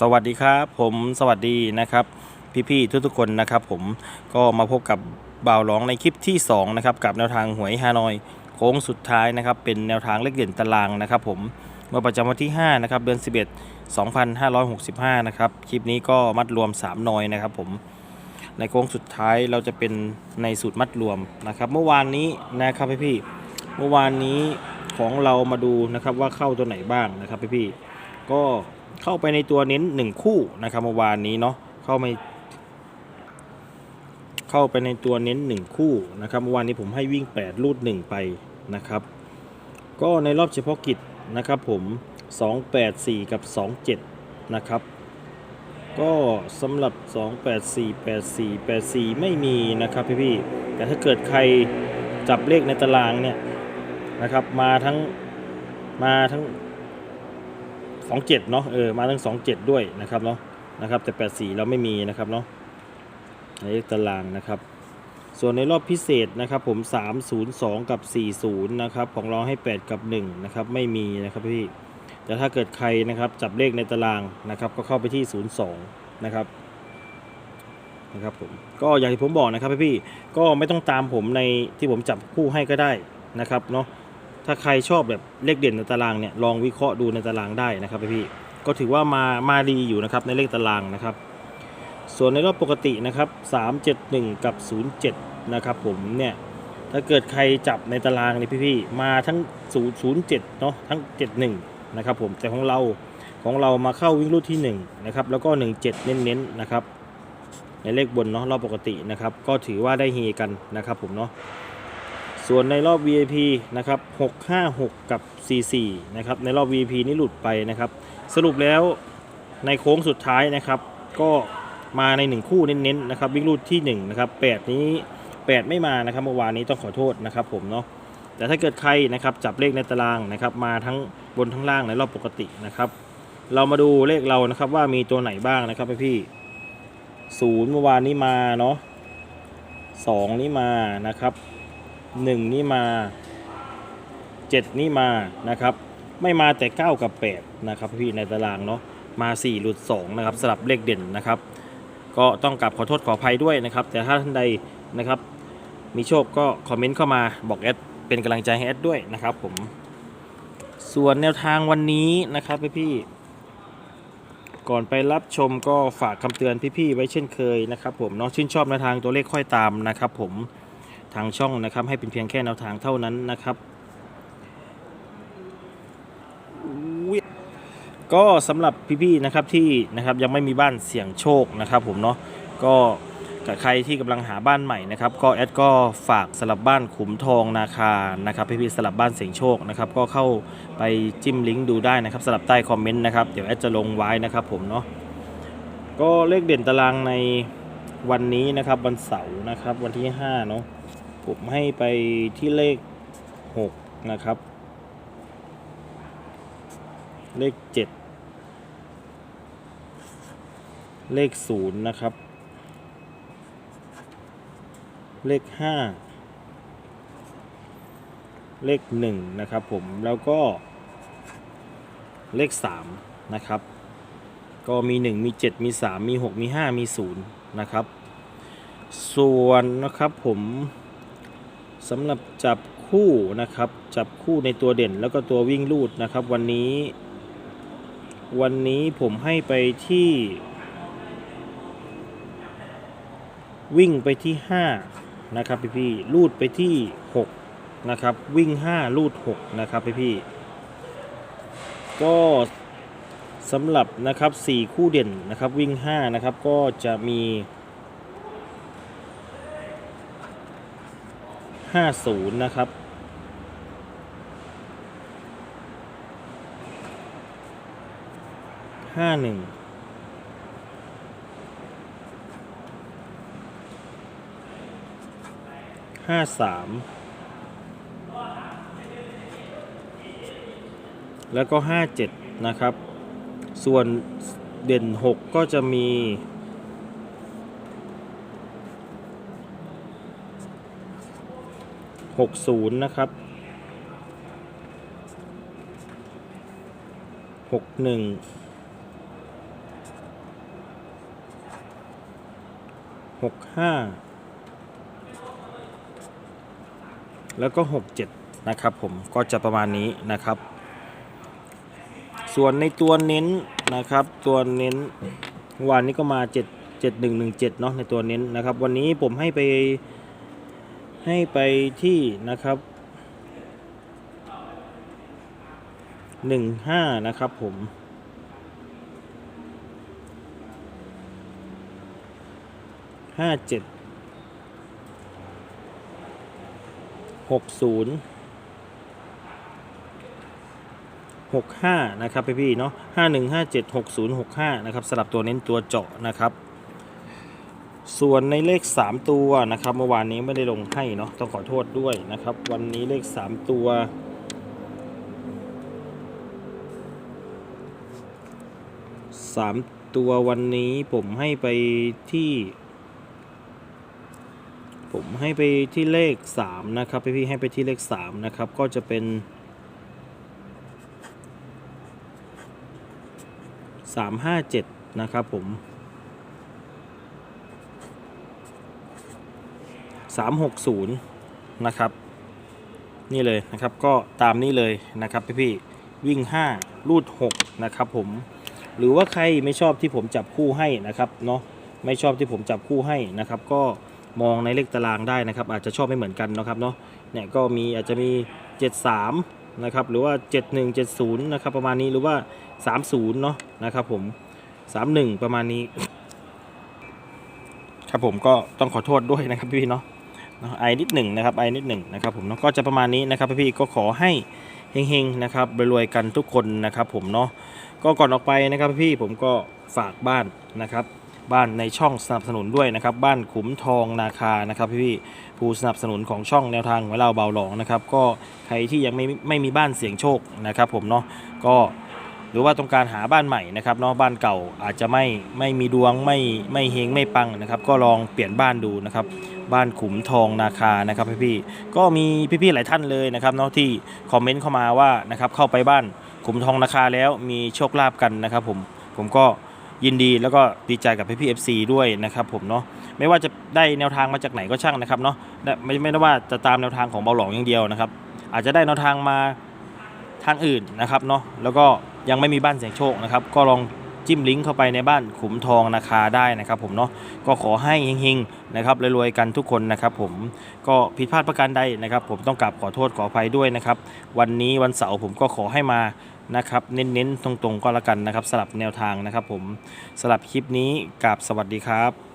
สวัสดีครับ ผมสวัสดีนะครับ พี่ๆทุกๆคนนะครับผมก็มาพบกับบ่าวร้องในคลิปที่2นะครับกับแนวทางหวยฮานอยโค้งสุดท้ายนะครับ เป็นแนวทางเลขเด่นตารางนะครับผมเมื่อประจำวันที่5นะครับเดือน11 2565นะครับคลิปนี้ก็มัดรวม 3 นอยนะครับผมในโค้งสุดท้ายเราจะเป็นในสูตรมัดรวมนะครับ เมื่อวานนี้นะครับพี่ๆเมื่อวานนี้ของเรามาดูนะครับว่าเข้าตัวไหนบ้างนะครับพี่ๆก็ เข้าไปในตัวเน้น1คู่นะครับเมื่อวานนี้เนาะเข้าไปเข้าไปในตัวเน้น1คู่นะครับเมื่อวานนี้ผมให้วิ่ง8ลูด 1 ไปนะครับ ก็ในรอบเฉพาะกิจนะครับผม 284 กับ 27 นะครับก็สำหรับ 284 84 84 ไม่มีนะครับพี่ๆแต่ถ้าเกิดใครจับเลขในตารางเนี่ยนะครับมาทั้งมาทั้ง 27เนาะเออมาทั้ง 27 ด้วยนะครับเนาะนะครับแต่84เราไม่มีนะครับเนาะในเลขตารางนะครับ ส่วนในรอบพิเศษนะครับผม 302 กับ 40นะครับของเราให้ 8 กับ 1 นะครับ ไม่มีนะครับพี่แต่ถ้าเกิดใครนะครับจับเลขในตารางนะครับก็เข้าไปที่ 02 นะครับนะครับผมก็อย่างที่ผมบอกนะครับพี่ก็ไม่ต้องตามผมในที่ผมจับคู่ให้ก็ได้นะครับเนาะ ถ้าใครชอบแบบเลขเด่นในตารางเนี่ยลองวิเคราะห์ดูในตารางได้นะครับพี่ก็ถือว่ามามาดีอยู่นะครับในเลขตารางนะครับ ส่วนในรอบปกตินะครับ 371 กับ 07 นะครับผมเนี่ยถ้าเกิดใครจับในตารางนี่พี่ๆมาทั้ง 007 เนาะทั้ง 71 นะครับผมแต่ของเราของเรามาเข้าวิ่งรูดที่1นะครับแล้วก็ 17 เน้นๆนะครับในเลขบนเนาะรอบปกตินะครับ ก็ถือว่าได้เฮกันนะครับผมเนาะ ส่วนในรอบ VIP นะครับ656 กับ 44 นะครับ ในรอบ VIP นี่หลุดไปนะครับ สรุปแล้วในโค้งสุดท้ายนะครับ ก็มาใน 1 คู่เน้นๆนะครับวิ่งรูดที่ 1 นะครับ 8 นี้ 8 ไม่มานะครับเมื่อวานนี้ต้องขอโทษนะครับผมเนาะแต่ถ้าเกิดใครนะครับจับเลขในตารางนะครับ มาทั้งบนทั้งล่างในรอบปกตินะครับ เรามาดูเลขเรานะครับว่ามีตัวไหนบ้างนะครับพี่ศูนย์เมื่อวานนี้มาเนาะสองนี่มานะครับ หนึ่งนี่มาเจ็ดนี่มานะครับ ไม่มาแต่ 9 กับ 8 นะครับพี่ในตารางเนาะมา 4 หลุด 2 นะครับสลับเลขเด่นนะครับ ก็ต้องกลับขอโทษขออภัยด้วยนะครับ แต่ถ้าท่านใดนะครับ มีโชคก็คอมเมนต์เข้ามาบอกแอดเป็นกำลังใจให้แอดด้วยนะครับผมส่วนแนวทางวันนี้นะครับพี่ๆก่อนไปรับชมก็ฝากคำเตือนพี่ๆไว้เช่นเคยนะครับผมเนาะชื่นชอบแนวทางตัวเลขค่อยตามนะครับผม ทางช่องนะครับ ให้เป็นเพียงแค่แนวทางเท่านั้นนะครับก็สำหรับพี่ๆนะครับที่นะครับยังไม่มีบ้านเสี่ยงโชคนะครับผมเนาะก็กับใครที่กำลังหาบ้านใหม่นะครับก็แอดก็ฝากสลับบ้านขุมทองนาคานะครับพี่ๆสลับบ้านเสี่ยงโชคนะครับก็เข้าไปจิ้มลิงก์ดูได้นะครับสลับใต้คอมเมนต์นะครับเดี๋ยวแอดจะลงไว้นะครับผมเนาะก็เลขเด่นตารางในวันนี้นะครับวันเสาร์นะครับวันที่5เนาะ ผมให้ไปที่เลข 6 นะครับ เลข 7 เลข 0 นะครับ เลข 5 เลข 1 นะครับผม แล้วก็เลข 3 นะครับ ก็มี 1 มี 7 มี 3 มี 6 มี 5 มี 0 นะครับ ส่วนนะครับผม สำหรับจับคู่นะครับ จับคู่ในตัวเด่นแล้วก็ตัววิ่งลูดนะครับ วันนี้ วันนี้ผมให้ไปที่ วิ่งไปที่ 5 นะครับพี่พี่ลูดไปที่ 6 นะครับ วิ่ง 5 ลูด 6 นะครับพี่พี่ก็สำหรับนะครับ 4 คู่เด่นนะครับวิ่ง 5 นะครับ ก็จะมี 50 นะครับ ห้าหนึ่ง ห้าสาม แล้วก็ห้าเจ็ดนะครับ ส่วนเด่นหกก็จะมี 60 นะครับ 61 65 แล้วก็ 67 นะครับผมก็จะประมาณนี้นะครับ ส่วนในตัวเน้นนะครับ ตัวเน้นวันนี้ก็มา 7 7117 เนาะในตัวเน้นนะครับ วันนี้ผมให้ไป ให้ไปที่นะครับ15นะครับผม ห้าเจ็ด หกศูนย์หกห้านะครับพี่พี่เนาะห้าหนึ่งห้าเจ็ดหกศูนย์หกห้านะครับสลับตัวเน้นตัวเจาะนะครับ ส่วนในเลข 3 ตัวนะครับ เมื่อวานนี้ไม่ได้ลงให้เนาะต้องขอโทษด้วยนะครับ วันนี้เลข 3 ตัว 3 ตัววันนี้ผมให้ไปที่ ผมให้ไปที่เลข 3 นะครับพี่พี่ให้ไปที่เลข 3 นะครับ ก็จะเป็น 357 นะครับผม 360 นะครับ นี่เลยนะครับก็ตามนี้เลยนะครับพี่พี่วิ่ง 5 รูด 6 นะครับผม หรือว่าใครไม่ชอบที่ผมจับคู่ให้นะครับเนาะไม่ชอบที่ผมจับคู่ให้นะครับ ก็มองในเลขตารางได้นะครับ อาจจะชอบไม่เหมือนกันนะครับเนาะเนี่ยก็มีอาจจะมี 73 นะครับ หรือว่า 71 70 นะครับ ประมาณนี้หรือว่า 30 เนาะนะครับผม 31 ประมาณนี้ ครับผมก็ต้องขอโทษด้วยนะครับพี่เนาะ ไอนิดหนึ่งนะครับไอนิดหนึ่งนะครับผมเนาะก็จะประมาณนี้นะครับพี่ก็ขอให้เฮงๆนะครับรวยๆกันทุกคนนะครับผมเนาะก็ก่อนออกไปนะครับพี่ผมก็ฝากบ้านนะครับบ้านในช่องสนับสนุนด้วยนะครับบ้านขุมทองนาคานะครับพี่ผู้สนับสนุนของช่องแนวทางของเราเบาหลองนะครับก็ใครที่ยังไม่ไม่มีบ้านเสี่ยงโชคนะครับผมเนาะก็ หรือว่าต้องการหาบ้านใหม่นะครับเนาะบ้านเก่าอาจจะไม่ไม่มีดวงไม่ไม่เฮงไม่ปังนะครับ ก็ลองเปลี่ยนบ้านดูนะครับ บ้านขุมทองนาคานะครับพี่ๆก็มีพี่ๆหลายท่านเลยนะครับเนาะที่คอมเมนต์เข้ามาว่านะครับเข้าไปบ้านขุมทองราคาแล้วมีโชคลาภกันนะครับผมผมก็ยินดีแล้วก็ดีใจกับพี่พี่เอฟซีด้วยนะครับผมเนาะไม่ว่าจะได้แนวทางมาจากไหนก็ช่างนะครับเนาะและไม่ไม่ได้ว่าจะตามแนวทางของเบาหลองอย่างเดียวนะครับ อาจจะได้แนวทางมาทางอื่นนะครับเนาะแล้วก็ ยังไม่มีบ้านเสียงโชคนะครับ ก็ลองจิ้มลิงก์เข้าไปในบ้านขุมทองนาคาได้นะครับ ผมเนาะก็ขอให้เฮงๆนะครับรวยๆกันทุกคนนะครับ ผมก็ผิดพลาดประการใดนะครับ ผมต้องกราบขอโทษขออภัยด้วยนะครับ วันนี้วันเสาร์ผมก็ขอให้มานะครับเน้นๆตรงๆก็แล้วกันนะครับสลับแนวทางนะครับ ผมสลับคลิปนี้กราบสวัสดีครับ